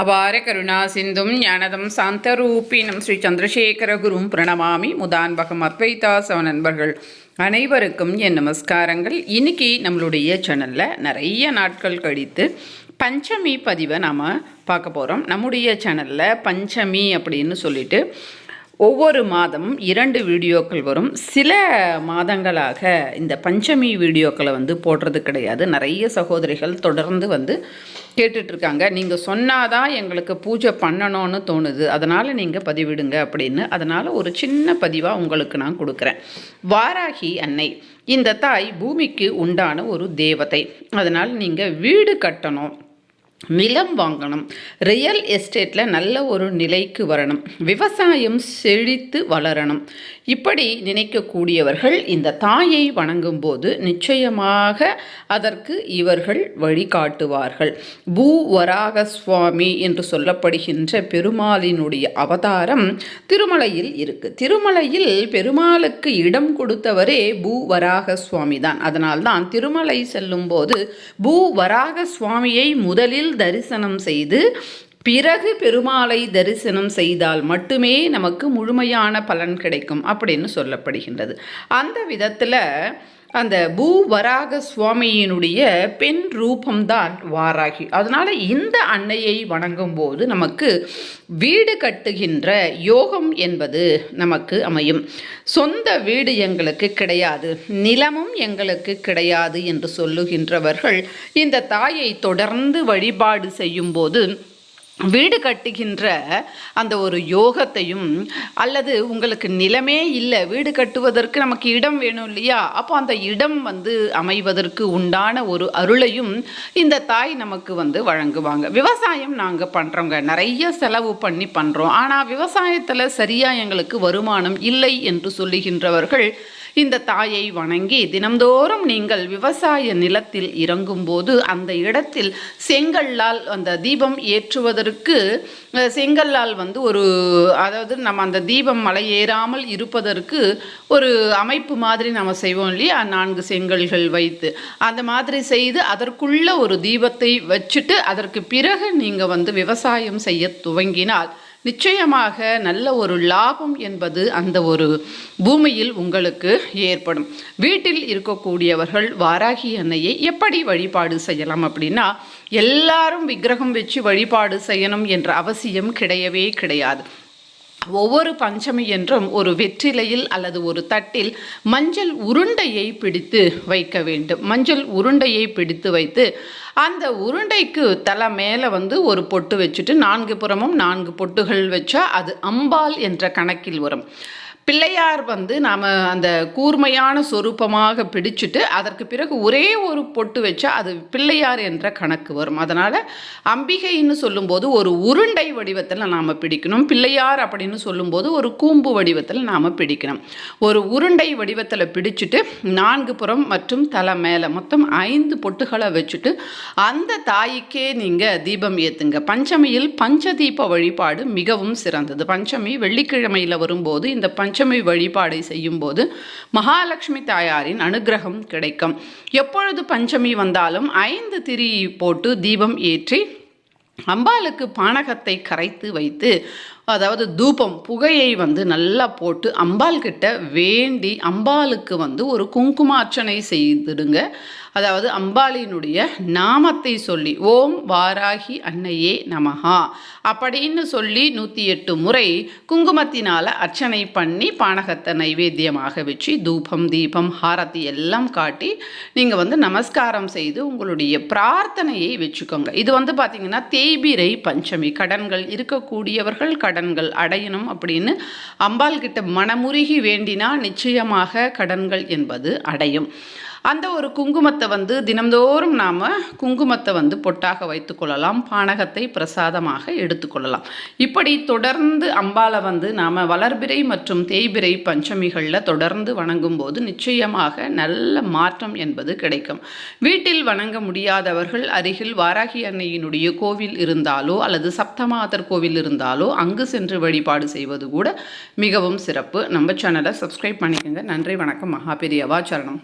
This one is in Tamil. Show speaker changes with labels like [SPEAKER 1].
[SPEAKER 1] அபார கருணா சிந்தும் ஞானதம் சாந்தரூபினம் ஸ்ரீ சந்திரசேகர குரும் பிரணமாமி முதான்பகம் அத்வைதாசவ நண்பர்கள் அனைவருக்கும் என் நமஸ்காரங்கள். இன்னைக்கு நம்மளுடைய சேனலில் நிறைய நாட்கள் கழித்து பஞ்சமி பதிவை நாம் பார்க்க போகிறோம் நம்முடைய சேனலில் பஞ்சமி அப்படின்னு சொல்லிட்டு ஒவ்வொரு மாதமும் இரண்டு வீடியோக்கள் வரும். சில மாதங்களாக இந்த பஞ்சமி வீடியோக்களை வந்து போடுறது கிடையாது. நிறைய சகோதரிகள் தொடர்ந்து வந்து கேட்டுட்ருக்காங்க. நீங்கள் சொன்னாதான் எங்களுக்கு பூஜை பண்ணணும்னு தோணுது. அதனால் நீங்கள் பதிவிடுங்க அப்படின்னு. அதனால் ஒரு சின்ன பதிவாக உங்களுக்கு நான் கொடுக்குறேன். வாராகி அன்னை இந்த தாய் பூமிக்கு உண்டான ஒரு தேவதை. அதனால் நீங்கள் வீடு கட்டணும். நிலம் வாங்கணும். ரியல் எஸ்டேட்டில் நல்ல ஒரு நிலைக்கு வரணும். விவசாயம் செழித்து வளரணும். இப்படி நினைக்கக்கூடியவர்கள் இந்த தாயை வணங்கும் போது நிச்சயமாக அதற்கு இவர்கள் வழிகாட்டுவார்கள். பூ வராக சுவாமி என்று சொல்லப்படுகின்ற பெருமாளினுடைய அவதாரம் திருமலையில் இருக்கு. திருமலையில் பெருமாளுக்கு இடம் கொடுத்தவரே பூ வராக சுவாமி தான் அதனால்தான் திருமலை செல்லும் போது பூ வராக சுவாமியை முதலில் தரிசனம் செய்து பிறகு பெருமாளை தரிசனம் செய்தால் மட்டுமே நமக்கு முழுமையான பலன் கிடைக்கும் அப்படின்னு சொல்லப்படுகின்றது. அந்த விதத்தில் அந்த பூ வராக சுவாமியினுடைய பெண் ரூபம்தான் வாராகி. அதனால் இந்த அன்னையை வணங்கும் போது நமக்கு வீடு கட்டுகின்ற யோகம் என்பது நமக்கு அமையும். சொந்த வீடு எங்களுக்கு கிடையாது நிலமும் எங்களுக்கு கிடையாது என்று சொல்லுகின்றவர்கள் இந்த தாயை தொடர்ந்து வழிபாடு செய்யும்போது வீடு கட்டுகின்ற அந்த ஒரு யோகத்தையும் அல்லது உங்களுக்கு நிலமே இல்லை வீடு கட்டுவதற்கு நமக்கு இடம் வேணும் இல்லையா? அப்போ அந்த இடம் வந்து அமைவதற்கு உண்டான ஒரு அருளையும் இந்த தாய் நமக்கு வந்து வழங்குவாங்க. விவசாயம் நாங்கள் பண்ணுறோங்க நிறைய செலவு பண்ணி பண்ணுறோம் ஆனால் விவசாயத்தில் சரியாக எங்களுக்கு வருமானம் இல்லை என்று சொல்லுகின்றவர்கள் இந்த தாயை வணங்கி தினம்தோறும் நீங்கள் விவசாய நிலத்தில் இறங்கும்போது அந்த இடத்தில் செங்கல்லால் அந்த தீபம் ஏற்றுவதற்கு செங்கல்லால் வந்து ஒரு அதாவது நம்ம அந்த தீபம் மலை ஏறாமல் இருப்பதற்கு ஒரு அமைப்பு மாதிரி நம்ம செய்வோம் இல்லையா? நான்கு செங்கல்கள் வைத்து. அந்த மாதிரி செய்து அதற்குள்ள ஒரு தீபத்தை வச்சுட்டு அதற்கு பிறகு நீங்கள் வந்து விவசாயம் செய்ய துவங்கினால் நிச்சயமாக நல்ல ஒரு லாபம் என்பது அந்த ஒரு பூமியில் உங்களுக்கு ஏற்படும். வீட்டில் இருக்கக்கூடியவர்கள் வாராகி அன்னையை எப்படி வழிபாடு செய்யலாம் அப்படின்னா எல்லாரும் விக்கிரகம் வச்சு வழிபாடு செய்யணும் என்ற அவசியம் கிடையவே கிடையாது. ஒவ்வொரு பஞ்சமி என்றும் ஒரு வெற்றிலையில் அல்லது ஒரு தட்டில் மஞ்சள் உருண்டையை பிடித்து வைக்க வேண்டும். மஞ்சள் உருண்டையை பிடித்து வைத்து அந்த உருண்டைக்கு தலை மேலே வந்து ஒரு பொட்டு வச்சுட்டு நான்கு புறமும் நான்கு பொட்டுகள் வச்சா அது அம்பாள் என்ற கணக்கில் வரும். பிள்ளையார் வந்து நாம் அந்த கூர்மையான சொரூபமாக பிடிச்சிட்டு அதற்கு பிறகு ஒரே ஒரு பொட்டு வச்சா அது பிள்ளையார் என்ற கணக்கு வரும். அதனால் அம்பிகைன்னு சொல்லும்போது ஒரு உருண்டை வடிவத்தில் நாம் பிடிக்கணும். பிள்ளையார் அப்படின்னு சொல்லும்போது ஒரு கூம்பு வடிவத்தில் நாம் பிடிக்கணும். ஒரு உருண்டை வடிவத்தில் பிடிச்சிட்டு நான்கு புறம் மற்றும் தலை மேலே மொத்தம் ஐந்து பொட்டுகளை வச்சுட்டு அந்த தாய்க்கே நீங்கள் தீபம் ஏற்றுங்க பஞ்சமியில் பஞ்சதீப வழிபாடு மிகவும் சிறந்தது. பஞ்சமி வெள்ளிக்கிழமையில் வரும்போது இந்த பஞ்ச பஞ்சமி வழிபாடை செய்யும்போது மகாலட்சுமி தாயாரின் அனுகிரகம் கிடைக்கும். எப்பொழுது பஞ்சமி வந்தாலும் ஐந்து திரி போட்டு தீபம் ஏற்றி அம்பாளுக்கு பானகத்தை கரைத்து வைத்து அதாவது தூபம் புகையை வந்து நல்லா போட்டு அம்பாள் கிட்ட வேண்டி அம்பாளுக்கு வந்து ஒரு குங்குமார்ச்சனை செய்திடுங்க. அதாவது அம்பாளினுடைய நாமத்தை சொல்லி ஓம் வாராகி அன்னையே நமஹா அப்படின்னு சொல்லி நூற்றி எட்டு முறை குங்குமத்தினால் அர்ச்சனை பண்ணி பானகத்தை நைவேத்தியமாக வச்சு தூபம் தீபம் ஹாரதி எல்லாம் காட்டி நீங்கள் வந்து நமஸ்காரம் செய்து உங்களுடைய பிரார்த்தனையை வச்சுக்கோங்க. இது வந்து பார்த்திங்கன்னா தேய்பிரை பஞ்சமி கடன்கள் இருக்கக்கூடியவர்கள் கடன் கடன்கள் அடையணும் அப்படின்னு அம்பாள் கிட்ட மனமுருகி வேண்டினா நிச்சயமாக கடன்கள் என்பது அடையும். அந்த ஒரு குங்குமத்தை வந்து தினந்தோறும் நாம் குங்குமத்தை வந்து பொட்டாக வைத்துக்கொள்ளலாம் பானகத்தை பிரசாதமாக எடுத்துக்கொள்ளலாம் இப்படி தொடர்ந்து அம்பாலை வந்து நாம் வளர்பிறை மற்றும் தேய்பிறை பஞ்சமிகளில் தொடர்ந்து வணங்கும் போது நிச்சயமாக நல்ல மாற்றம் என்பது கிடைக்கும். வீட்டில் வணங்க முடியாதவர்கள் அருகில் வாராகி அன்னையினுடைய கோவில் இருந்தாலோ அல்லது சப்தமாதர் கோவில் இருந்தாலோ அங்கு சென்று வழிபாடு செய்வது கூட மிகவும் சிறப்பு. நம்ம சேனலை சப்ஸ்கிரைப் பண்ணிக்கோங்க. நன்றி வணக்கம். மகாபெரியவா சரணம்.